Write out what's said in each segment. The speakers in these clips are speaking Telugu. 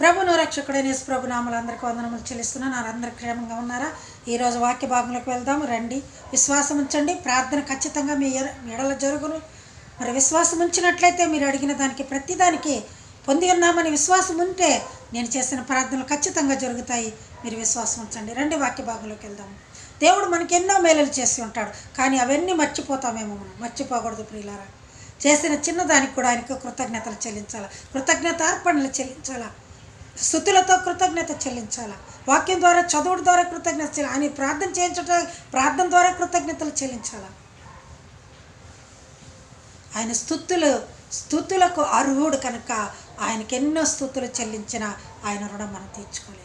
ప్రభును రక్షకుడైన ప్రభు నామలు అందరికీ వందనములు చెల్లిస్తున్నాను. అందరు క్షేమంగా ఉన్నారా? ఈరోజు వాక్య భాగంలోకి వెళ్దాం. రండి. విశ్వాసం ఉంచండి. ప్రార్థన ఖచ్చితంగా మీ ఎడల జరుగును. మరి విశ్వాసం ఉంచినట్లయితే మీరు అడిగిన దానికి ప్రతిదానికి పొంది ఉన్నామని విశ్వాసం ఉంటే నేను చేసిన ప్రార్థనలు ఖచ్చితంగా జరుగుతాయి. మీరు విశ్వాసం ఉంచండి. రండి వాక్య భాగంలోకి వెళ్దాం. దేవుడు మనకి ఎన్నో మేలలు చేసి ఉంటాడు. కానీ అవన్నీ మర్చిపోతామేమో మనం. మర్చిపోకూడదు ప్రియులారా. చేసిన చిన్నదానికి కూడా ఆయనకు కృతజ్ఞతలు చెల్లించాలా? కృతజ్ఞత అర్పణలు చెల్లించాలా? స్థుతులతో కృతజ్ఞత చెల్లించాలా? వాక్యం ద్వారా చదువుడు ద్వారా కృతజ్ఞత చెల్లి ఆయన ప్రార్థన చేయించడం ప్రార్థన ద్వారా కృతజ్ఞతలు చెల్లించాలా? ఆయన స్థుతులు స్థుతులకు అర్హుడు కనుక ఆయనకెన్నో స్థుతులు చెల్లించిన ఆయన రుణం మనం తీర్చుకోలేము.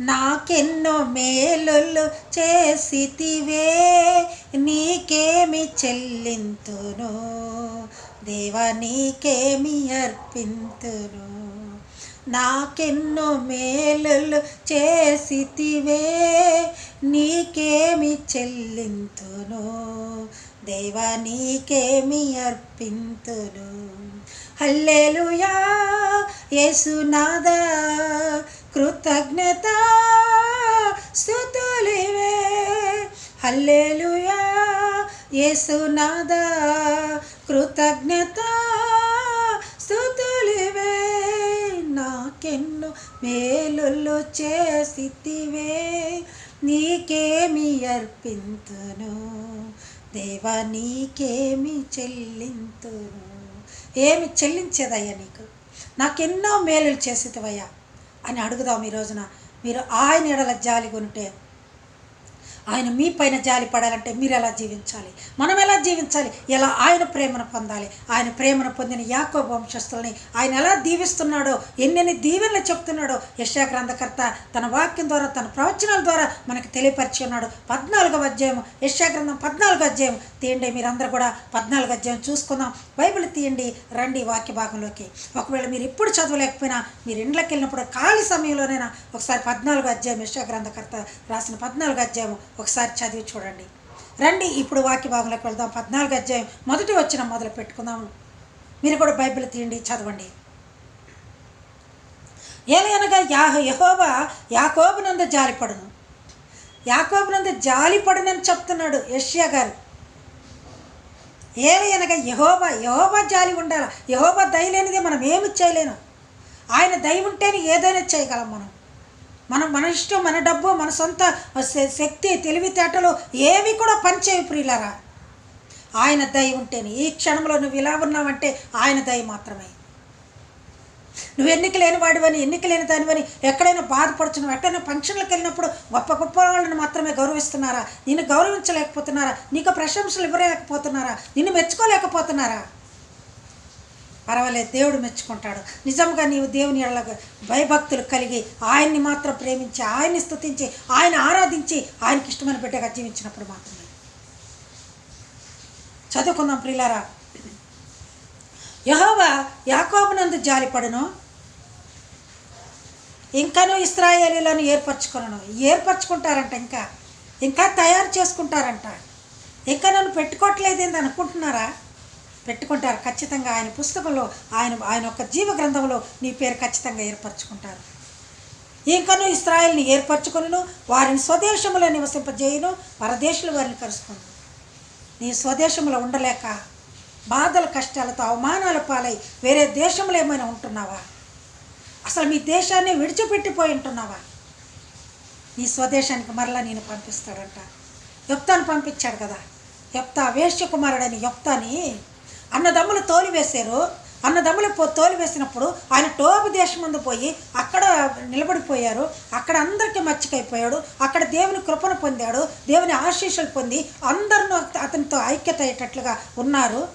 నాకెన్నో మేలులు చేసితివే నీకేమి చెల్లింతును? దేవా నీకేమి అర్పింతును? నాకెన్నో మేలులు చేసితివే నీకేమి చెల్లింతును? దేవా నీకేమి అర్పింతును? హల్లెలుయా యేసునాదా కృతజ్ఞత స్థుతులివే. హల్లెలుయా యేసునాదా కృతజ్ఞత స్తుతులివే నాకెన్నో మేలులు చేసితివే నీకేమి అర్పింతును? దేవా నీకేమి చెల్లింతును? ఏమి చెల్లించేదయ్యా నీకు? నాకెన్నో మేలులు చేసేదివయ్యా అని అడుగుదాం ఈ రోజున. మీరు ఆయన ఎడల జాలి కొనుంటే ఆయన మీ పైన జాలి పడాలంటే మీరు ఎలా జీవించాలి? మనం ఎలా జీవించాలి? ఎలా ఆయన ప్రేమను పొందాలి? ఆయన ప్రేమను పొందిన యాకో వంశస్థుల్ని ఆయన ఎలా దీవిస్తున్నాడో ఎన్నెన్ని దీవెనలు చెప్తున్నాడో యశా గ్రంథకర్త తన వాక్యం ద్వారా తన ప్రవచనాల ద్వారా మనకు తెలియపరిచి ఉన్నాడు. పద్నాలుగవ అధ్యాయం యశా గ్రంథం పద్నాలుగో అధ్యాయం తీయండి మీరందరూ కూడా పద్నాలుగు అధ్యాయం చూసుకుందాం. బైబిల్ తీయండి రండి వాక్య భాగంలోకి. ఒకవేళ మీరు ఇప్పుడు చదవలేకపోయినా మీరు ఇండ్లకి వెళ్ళినప్పుడు ఖాళీ సమయంలోనైనా ఒకసారి పద్నాలుగు అధ్యాయం యశా గ్రంథకర్త రాసిన పద్నాలుగు అధ్యాయం ఒకసారి చదివి చూడండి. రండి ఇప్పుడు వాక్య భాగంలోకి వెళ్దాం. పద్నాలుగు అధ్యాయం మొదటి వచ్చిన మొదలు పెట్టుకుందాం. మీరు కూడా బైబిల్ తీయండి చదవండి. ఏలయనగా యాహ యహోబా యాకోబునంద జాలిపడును యాకోబునంద జాలిపడునని చెప్తున్నాడు యష్యా గారు. ఏలయనగా యహోబా యహోబా జాలి ఉండాలి? యహోబా దయ లేనిదే మనం ఏమి చేయలేను? ఆయన దయ ఉంటేనే ఏదైనా చేయగలం మనం. మనం మన ఇష్టం మన డబ్బు మన సొంత శక్తి తెలివితేటలు ఏవి కూడా పనిచేయవు ప్రియులరా. ఆయన దయ ఉంటేనే ఈ క్షణంలో నువ్వు ఇలా ఉన్నావంటే ఆయన దయ మాత్రమే. నువ్వు ఎన్నిక లేని వాడివని ఎన్నిక లేని దానివని ఎక్కడైనా బాధపడుతున్నావు ఎక్కడైనా ఫంక్షన్లకు వెళ్ళినప్పుడు గొప్ప గొప్ప వాళ్ళని మాత్రమే గౌరవిస్తున్నారా? నిన్ను గౌరవించలేకపోతున్నారా? నీకు ప్రశంసలు ఇవ్వలేకపోతున్నారా? నిన్ను మెచ్చుకోలేకపోతున్నారా? పర్వాలేదు దేవుడు మెచ్చుకుంటాడు. నిజంగా నీవు దేవుని ఎడల భయభక్తులు కలిగి ఆయన్ని మాత్రం ప్రేమించి ఆయన్ని స్థుతించి ఆయన ఆరాధించి ఆయనకి ఇష్టమైన బిడ్డగా జీవించినప్పుడు మాత్రమే. చదువుకుందాం ప్రియులారా. యహోవా యాకోబునందు జాలిపడును. ఇంకాను ఇస్రాయేలీలను ఏర్పరచుకున్నాను ఏర్పరచుకుంటారంట ఇంకా. ఇంకా తయారు చేసుకుంటారంట. ఇంకా నన్ను పెట్టుకోవట్లేదేంది అనుకుంటున్నారా? పెట్టుకుంటారు. ఖచ్చితంగా ఆయన పుస్తకంలో ఆయన ఆయన యొక్క జీవ గ్రంథంలో నీ పేరు ఖచ్చితంగా ఏర్పరచుకుంటారు. ఇంకను ఇస్రాయల్ని ఏర్పరచుకొనును వారిని స్వదేశంలో నివసింపజేయును పరదేశులు వారిని కలుసుకును. నీ స్వదేశంలో ఉండలేక బాధల కష్టాలతో అవమానాల పాలై వేరే దేశంలో ఏమైనా ఉంటున్నావా? అసలు మీ దేశాన్ని విడిచిపెట్టిపోయి ఉంటున్నావా? నీ స్వదేశానికి మరలా నేను పంపిస్తాడంట. యొప్తాను పంపించాడు కదా. యొప్తా వేష్య కుమారుడని యొప్తాని అన్నదమ్ములు తోలి వేశారు. అన్నదమ్ములు పో తోలి వేసినప్పుడు ఆయన టోపు దేశం ముందు పోయి అక్కడ నిలబడిపోయారు. అక్కడ అందరికీ మచ్చికైపోయాడు. అక్కడ దేవుని కృపను పొందాడు. దేవుని ఆశీస్సులు పొంది అందరినూ అతనితో ఐక్యత అయ్యేటట్లుగా ఉన్నారు.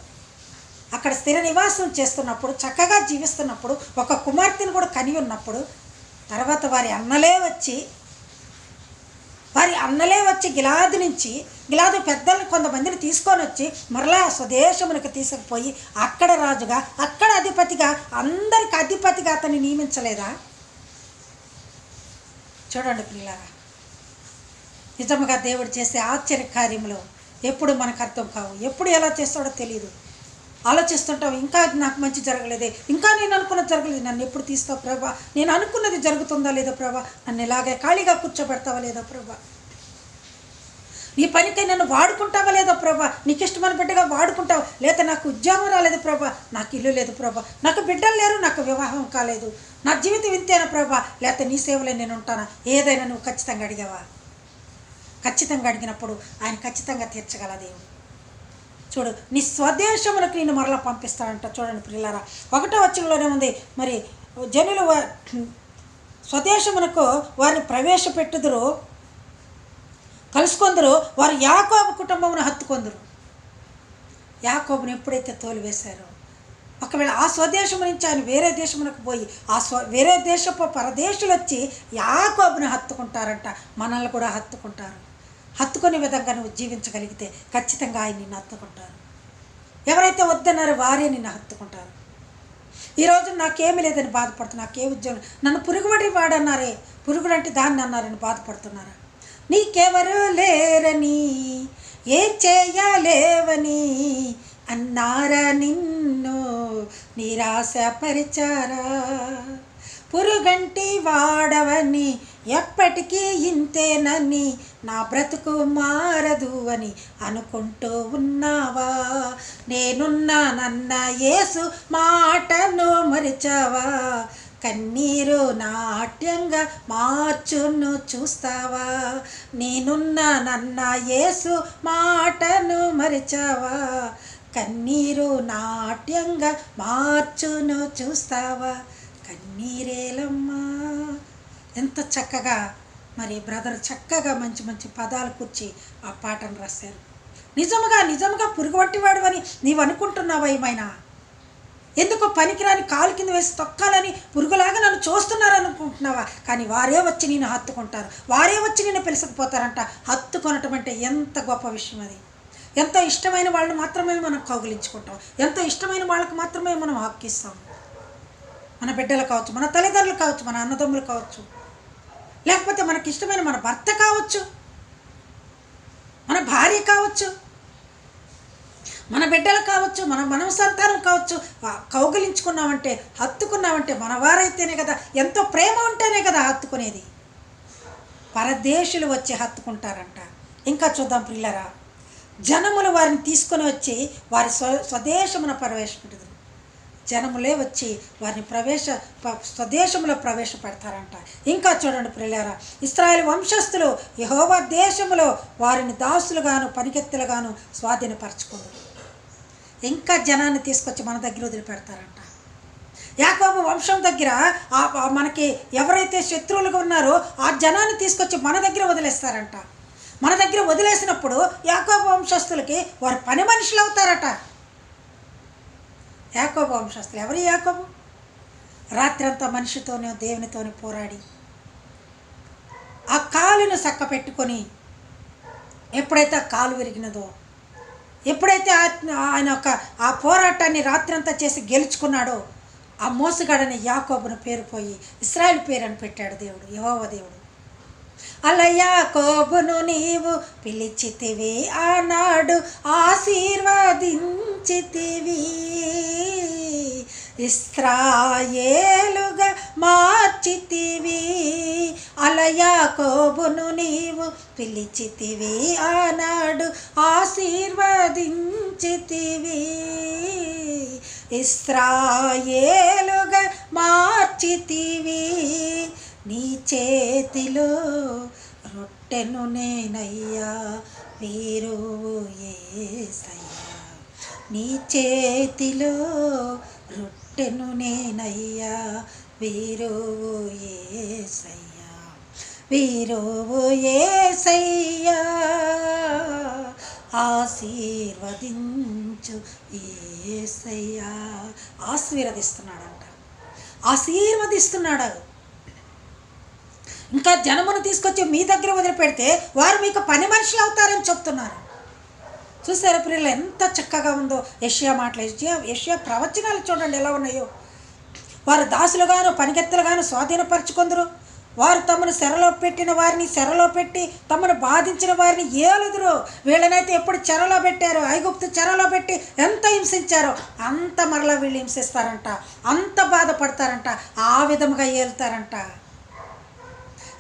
అక్కడ స్థిర నివాసం చేస్తున్నప్పుడు చక్కగా జీవిస్తున్నప్పుడు ఒక కుమార్తెను కూడా కని ఉన్నప్పుడు తర్వాత వారి అన్నలే వచ్చి వారి అన్నలే వచ్చి గిలాది నుంచి గిలాదు పెద్దల్ని కొంతమందిని తీసుకొని వచ్చి మరలా స్వదేశమునికి తీసుకుపోయి అక్కడ రాజుగా అక్కడ అధిపతిగా అందరికి అధిపతిగా అతన్ని నియమించలేదా? చూడండి పిల్లలారా నిజముగా దేవుడు చేసే ఆశ్చర్య కార్యములు ఎప్పుడు మనకు అర్థం కావు ఎప్పుడు ఎలా చేస్తాడో తెలియదు ఆలోచిస్తుంటావు ఇంకా నాకు మంచి జరగలేదే ఇంకా నేను అనుకున్నది జరగలేదు నన్ను ఎప్పుడు తీస్తావు ప్రభా? నేను అనుకున్నది జరుగుతుందా లేదా ప్రభా? నన్ను ఇలాగే ఖాళీగా కూర్చోబెడతావా లేదా ప్రభా? నీ పనికై నన్ను వాడుకుంటావా లేదా ప్రభా? నీకు ఇష్టమైన బిడ్డగా వాడుకుంటావు లేదా నాకు ఉద్యోగం రాలేదు ప్రభా? నాకు ఇల్లు లేదు ప్రభా. నాకు బిడ్డలు లేరు నాకు వివాహం కాలేదు. నా జీవితం ఇంతేనా ప్రభా? లేకపోతే నీ సేవలో నేను ఉంటానా? ఏదైనా నువ్వు ఖచ్చితంగా అడిగావా? ఖచ్చితంగా అడిగినప్పుడు ఆయన ఖచ్చితంగా తీర్చగల దేవుడు చూడు నీ స్వదేశములకు నేను మరలా పంపిస్తానంట చూడండి పిల్లరా ఒకటో వచ్చంలోనే ఉంది. మరి జనులు స్వదేశమునకు వారిని ప్రవేశపెట్టుదురు. కలుసుకొందరు. వారు యాకోబు కుటుంబమును హత్తుకొందరు. యాకోబుని ఎప్పుడైతే తోలివేశారో. ఒకవేళ ఆ స్వదేశం నుంచి ఆయన వేరే దేశమునకు పోయి ఆ స్వ వేరే దేశపు పరదేశులు వచ్చి యాకోబుని హత్తుకుంటారంట. మనల్ని కూడా హత్తుకుంటారు. హత్తుకునే విధంగా నువ్వు జీవించగలిగితే ఖచ్చితంగా ఆయన నిన్ను హత్తుకుంటారు. ఎవరైతే వద్దన్నారో వారే నిన్ను హత్తుకుంటారు. ఈరోజు నాకేమీ లేదని బాధపడుతున్నా నాకే ఉద్యోగం నన్ను పురుగుబడి వాడన్నారే. పురుగుడు అంటే దాన్ని అన్నారని బాధపడుతున్నారా? నీకెవరు లేరని ఏం చేయలేవని అన్నారా నిన్ను? నిరాశపరిచారా? పురుగంటి వాడవని ఎప్పటికీ ఇంతేనని నా బ్రతుకు మారదు అని అనుకుంటూ ఉన్నావా? నేనున్నానన్న యేసు మాటను మరిచావా? కన్నీరు నాట్యంగా మార్చును చూస్తావా? నేనున్నానన్న యేసు మాటను మరిచావా? కన్నీరు నాట్యంగా మార్చును చూస్తావా? ఎంత చక్కగా మరి బ్రదర్ చక్కగా మంచి మంచి పదాలు కూర్చి ఆ పాటను రాశారు. నిజముగా నిజముగా పురుగుబట్టివాడు అని నీవు అనుకుంటున్నావా ఏమైనా? ఎందుకో పనికిరాని కాలు కింద వేసి తొక్కాలని పురుగులాగా నన్ను చూస్తున్నారనుకుంటున్నావా? కానీ వారే వచ్చి నేను హత్తుకుంటారు. వారే వచ్చి నేను పిలుసుకుపోతారంట. హత్తుకొనటం అంటే ఎంత గొప్ప విషయం అది. ఎంత ఇష్టమైన వాళ్ళని మాత్రమే మనం కౌగిలించుకుంటాం. ఎంత ఇష్టమైన వాళ్ళకి మాత్రమే మనం హక్కిస్తాం మన బిడ్డలు కావచ్చు మన తల్లిదండ్రులు కావచ్చు మన అన్నదమ్ములు కావచ్చు. లేకపోతే మనకి ఇష్టమైన మన భర్త కావచ్చు మన భార్య కావచ్చు మన బిడ్డలు కావచ్చు మన మనం సంతానం కావచ్చు ఆ కౌగిలించుకున్నామంటే హత్తుకున్నామంటే మన వారైతేనే కదా ఎంతో ప్రేమ ఉంటేనే కదా హత్తుకునేది. పరదేశులు వచ్చి హత్తుకుంటారంట. ఇంకా చూద్దాం పిల్లరా జనములు వారిని తీసుకొని వచ్చి వారి స్వ స్వదేశమున ప్రవేశపెడతారు జనములే వచ్చి వారిని ప్రవేశ స్వదేశంలో ప్రవేశపెడతారంట. ఇంకా చూడండి ప్రియులారా ఇస్రాయేల్ వంశస్థులు యహోవా దేశంలో వారిని దాసులుగాను పనికెత్తులుగాను స్వాధీనపరచుకుందరు. ఇంకా జనాన్ని తీసుకొచ్చి మన దగ్గర వదిలిపెడతారంట. యాకోబు వంశం దగ్గర ఆ మనకి ఎవరైతే శత్రువులుగా ఉన్నారో ఆ జనాన్ని తీసుకొచ్చి మన దగ్గర వదిలేస్తారంట. మన దగ్గర వదిలేసినప్పుడు యాకోబు వంశస్థులకి వారు పని మనుషులు అవుతారట యాకోబు వంశస్తులు ఎవరు యాకోబు? రాత్రంతా మనిషితోనే దేవునితోనే పోరాడి. ఆ కాలును చక్క పెట్టుకొని ఎప్పుడైతే ఆ కాలు విరిగినదో ఎప్పుడైతే ఆ- ఆయన ఒక ఆ పోరాటాన్ని రాత్రంతా చేసి గెలుచుకున్నాడో ఆ మోసగాడని యాకోబును పేరు పోయి ఇస్రాయల్ పేరు అని పెట్టాడు దేవుడు యహోవ దేవుడు. అలా యాకోబును నీవు పిలిచితివి ఆనాడు ఆశీర్వదించితివి. ఇస్రాయేలుగా మార్చితివి అలయా కోబును నీవు పిలిచితివి ఆనాడు ఆశీర్వదించితివి. ఇస్రాయేలుగా మార్చితివి నీ చేతిలో రొట్టెను నేనయ్యా వీరు ఏసయ్యా. నీ చేతిలో పుట్టెను నేనయ్యా. వీరు ఏసయ్యా. వీరు ఏసయ్యా. ఆశీర్వదించు ఏసయ్యా. ఆశీర్వదిస్తున్నాడంట. ఆశీర్వదిస్తున్నాడు. ఇంకా జనమును తీసుకొచ్చి మీ దగ్గర వదిలిపెడితే వారు మీకు పని మనుషులు అవుతారని చెప్తున్నారు. చూసారా ప్రియులు ఎంత చక్కగా ఉందో యష్యా మాటలు. యష్యా యష్యా ప్రవచనాలు చూడండి ఎలా ఉన్నాయో. వారు దాసులుగాను పనికెత్తలుగాను స్వాధీనపరచుకుందరు. వారు తమను చెరలో పెట్టిన వారిని చెరలో పెట్టి తమను బాధించిన వారిని ఏలుదురు. వీళ్ళనైతే ఎప్పుడు చెరలో పెట్టారు? ఐగుప్తు చెరలో పెట్టి ఎంత హింసించారో అంత మరలా వీళ్ళు హింసిస్తారంట. అంత బాధపడతారంట. ఆ విధముగా ఏలుతారంట.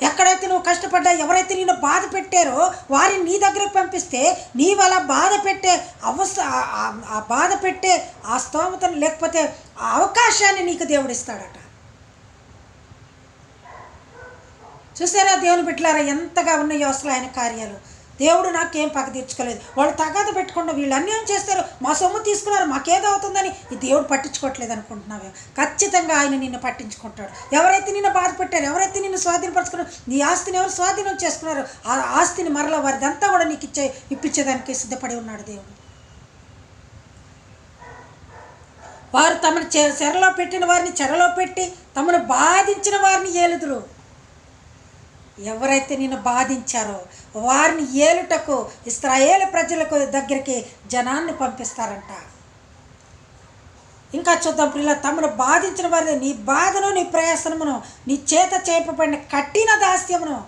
ఎక్కడైతే నువ్వు కష్టపడ్డా ఎవరైతే నిన్ను బాధ పెట్టారో వారిని నీ దగ్గరకు పంపిస్తే నీవు అలా బాధ పెట్టే అవస ఆ- బాధ పెట్టే ఆ స్తోమతను లేకపోతే ఆ అవకాశాన్ని నీకు దేవుడిస్తాడట చూసారా దేవుని బిడ్డలారా ఎంతగా ఉన్నాయో అసలు ఆయన కార్యాలు. దేవుడు నాకేం పక్క తీర్చుకోలేదు వాళ్ళు తగాద పెట్టకుండా వీళ్ళు అన్యాయం చేస్తారు. మా సొమ్ము తీసుకున్నారు మాకేదవుతుందని ఈ దేవుడు పట్టించుకోవట్లేదు అనుకుంటున్నావే. ఖచ్చితంగా ఆయన నిన్ను పట్టించుకుంటాడు. ఎవరైతే నిన్ను బాధ పెట్టారు ఎవరైతే నిన్ను స్వాధీనపరచుకున్నారు నీ ఆస్తిని ఎవరు స్వాధీనం చేసుకున్నారు ఆ ఆస్తిని మరలా వారిదంతా కూడా నీకు ఇచ్చే ఇప్పించేదానికి సిద్ధపడి ఉన్నాడు దేవుడు. వారు తమను చెరలో పెట్టిన వారిని చెరలో పెట్టి తమను బాధించిన వారిని ఏలుదురు. ఎవరైతే నిన్ను బాధించారో వారిని ఏలుటకు ఇస్రాయేల్ ప్రజలకు దగ్గరికి జనాన్ని పంపిస్తారంట. ఇంకా చూద్దాం ప్రిల్ల తమను బాధించిన వారిని నీ బాధను నీ ప్రయాసనమును నీ చేత చేపబడిన కఠిన దాస్యమును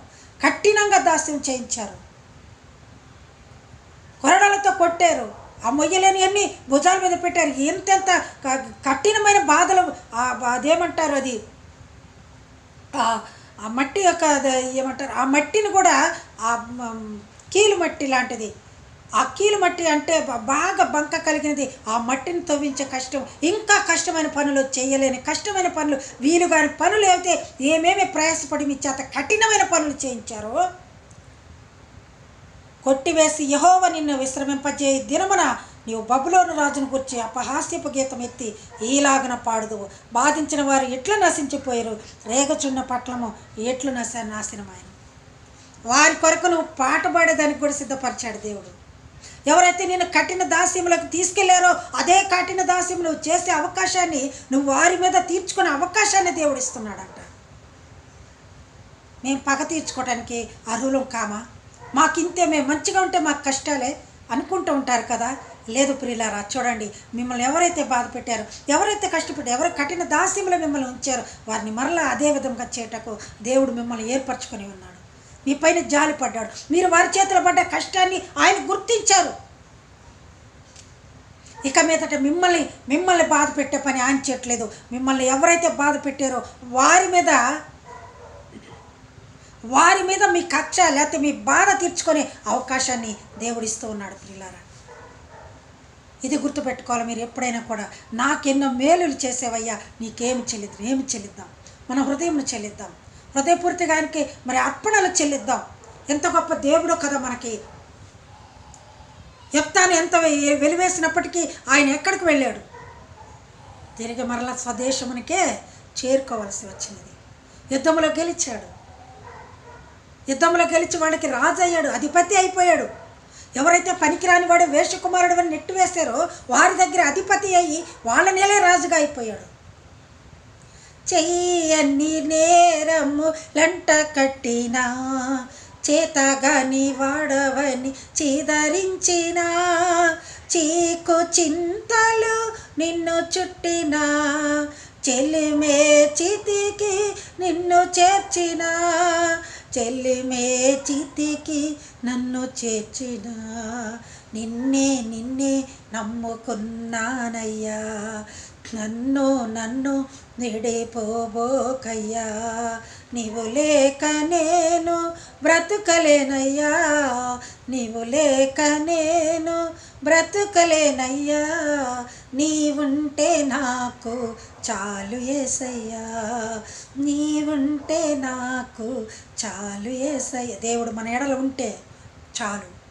కఠినంగా దాస్యం చేయించారు. కొరడాలతో కొట్టారు. ఆ మొయ్యలేని అన్ని భుజాల మీద పెట్టారు. ఎంతెంత క- కఠినమైన బాధలు అదేమంటారు అది? ఆ మట్టి యొక్క ఏమంటారు? ఆ మట్టిని కూడా ఆ కీలు మట్టి లాంటిది. ఆ కీలు మట్టి అంటే బాగా బంక కలిగినది. ఆ మట్టిని తవ్వించే కష్టం. ఇంకా కష్టమైన పనులు చేయలేని కష్టమైన పనులు వీలు కాని పనులు అయితే ఏమేమి ప్రయాసపడి మీ చేత కఠినమైన పనులు చేయించారో కొట్టివేసి యహోవ నిన్ను విశ్రమింపజే దినమున నీవు బబులోను రాజును గుర్చి అపహాస్యపు గీతం ఎత్తి ఈలాగన పాడుదువు. బాధించిన వారు ఎట్లు నశించిపోయారు? రేగచున్న పట్లము ఎట్లు నశ నాశనమాయను వారి కొరకు నువ్వు పాట పాడేదానికి కూడా సిద్ధపరిచాడు దేవుడు. ఎవరైతే నేను కఠిన దాస్యములకు తీసుకెళ్ళారో అదే కఠిన దాస్యం నువ్వు చేసే అవకాశాన్ని నువ్వు వారి మీద తీర్చుకునే అవకాశాన్ని దేవుడు ఇస్తున్నాడంట. మేము పగ తీర్చుకోవడానికి అర్హులం కామా? మాకింతే మేము మంచిగా ఉంటే మాకు కష్టాలే అనుకుంటూ ఉంటారు కదా. లేదు ప్రియులారా చూడండి మిమ్మల్ని ఎవరైతే బాధ పెట్టారో ఎవరైతే కష్టపెట్టారో ఎవరు కఠిన దాస్యంలో మిమ్మల్ని ఉంచారో వారిని మరలా అదే విధంగా చేయటకు దేవుడు మిమ్మల్ని ఏర్పరచుకొని ఉన్నాడు. మీ పైన జాలి పడ్డాడు. మీరు వారి చేతిలో పడ్డ కష్టాన్ని ఆయన గుర్తించారు. ఇక మీదట మిమ్మల్ని మిమ్మల్ని బాధ పెట్టే పని ఆయన చేయట్లేదు. మిమ్మల్ని ఎవరైతే బాధ పెట్టారో వారి మీద వారి మీద మీ కక్ష లేకపోతే మీ బాధ తీర్చుకునే అవకాశాన్ని దేవుడిస్తూ ఉన్నాడు ప్రియులారా. ఇది గుర్తుపెట్టుకోవాలి మీరు ఎప్పుడైనా కూడా. నాకెన్నో మేలులు చేసేవయ్యా. నీకేమి చెల్లిద్దాం ఏమి చెల్లిద్దాం? మన హృదయం చెల్లిద్దాం. హృదయపూర్తిగా ఆయనకి మరి అర్పణలు చెల్లిద్దాం. ఎంత గొప్ప దేవుడో కదా మనకి. చెప్తాను ఎంత వెలివేసినప్పటికీ ఆయన ఎక్కడికి వెళ్ళాడు? తిరిగి మరలా స్వదేశమునికే చేరుకోవలసి వచ్చినది. యుద్ధంలో గెలిచాడు. యుద్ధంలో గెలిచి వాడికి రాజు అయ్యాడు అధిపతి అయిపోయాడు. ఎవరైతే పనికిరాని వాడు వేషకుమారుడు అని నెట్టు వేశారో వారి దగ్గర అధిపతి అయ్యి వాళ్ళ నేలే రాజుగా అయిపోయాడు. చెయ్యన్ని నేరము లంట కట్టినా చేతగాని వాడవని చీదరించిన చీకు చింతలు నిన్ను చుట్టినా చెల్లిమే చితికి నిన్ను చేర్చిన చెల్లిమే చితికి నన్ను చేర్చిన. నిన్నే నిన్నే నమ్ముకున్నానయ్యా. నన్ను నన్ను నిడిపోబోకయ్యా నీవు లేక నేను బ్రతుకలేనయ్యా. నీవు లేక నేను బ్రతుకలేనయ్యా. నీవుంటే నాకు చాలు ఏసయ్యా. నీవుంటే నాకు చాలు ఏసయ్య. దేవుడు మన ఎడలు ఉంటే చాలు.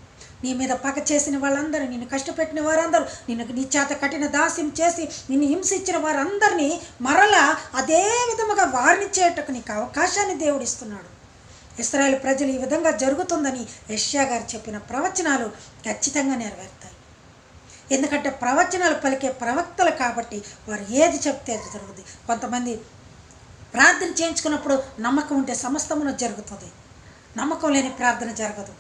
నీ మీద పగ చేసిన వాళ్ళందరూ నిన్ను కష్టపెట్టిన వారందరూ నిన్ను నీ చేత కఠిన దాస్యం చేసి నిన్ను హింసించిన వారందరినీ మరలా అదే విధముగా వారిని చేయటకు నీకు అవకాశాన్ని దేవుడు ఇస్తున్నాడు. ఇస్రాయేల్ ప్రజలు ఈ విధంగా జరుగుతుందని యష్యా గారు చెప్పిన ప్రవచనాలు ఖచ్చితంగా నెరవేరుతాయి. ఎందుకంటే ప్రవచనాలు పలికే ప్రవక్తలు కాబట్టి వారు ఏది చెప్తే అది జరుగుతుంది. కొంతమంది ప్రార్థన చేయించుకున్నప్పుడు నమ్మకం ఉంటే సమస్తమును జరుగుతుంది. నమ్మకం లేని ప్రార్థన జరగదు.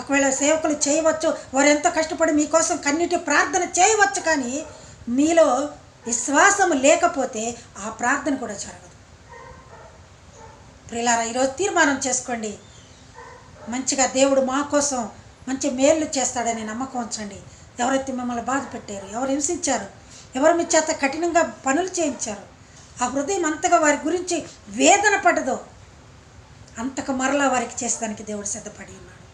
ఒకవేళ సేవకులు చేయవచ్చు వారు ఎంతో కష్టపడి మీకోసం కన్నిటి ప్రార్థన చేయవచ్చు కానీ మీలో విశ్వాసం లేకపోతే ఆ ప్రార్థన కూడా జరగదు. ప్రిలారా ఈరోజు తీర్మానం చేసుకోండి. మంచిగా దేవుడు మా కోసం మంచి మేలు చేస్తాడని నమ్మకం ఉంచండి. ఎవరైతే మిమ్మల్ని బాధ పెట్టారు ఎవరు హింసించారు ఎవరు మీ చేత కఠినంగా పనులు చేయించారు ఆ హృదయం అంతగా వారి గురించి వేదన పడదో అంతకు మరలా వారికి చేసేదానికి దేవుడు సిద్ధపడి ఉన్నాడు.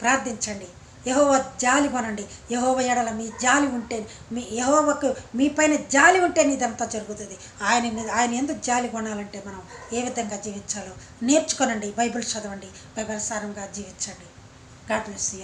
ప్రార్థించండి. యహోవ జాలి కొనండి. యహోవ ఎడల మీ జాలి ఉంటే మీ యహోవకు మీ పైన జాలి ఉంటే ఇదంతా జరుగుతుంది. ఆయన మీద- ఆయన ఎందుకు జాలి కొనాలంటే మనం ఏ విధంగా జీవించాలో నేర్చుకోనండి. బైబిల్ చదవండి. బైబిల్ సారంగా జీవించండి. God bless you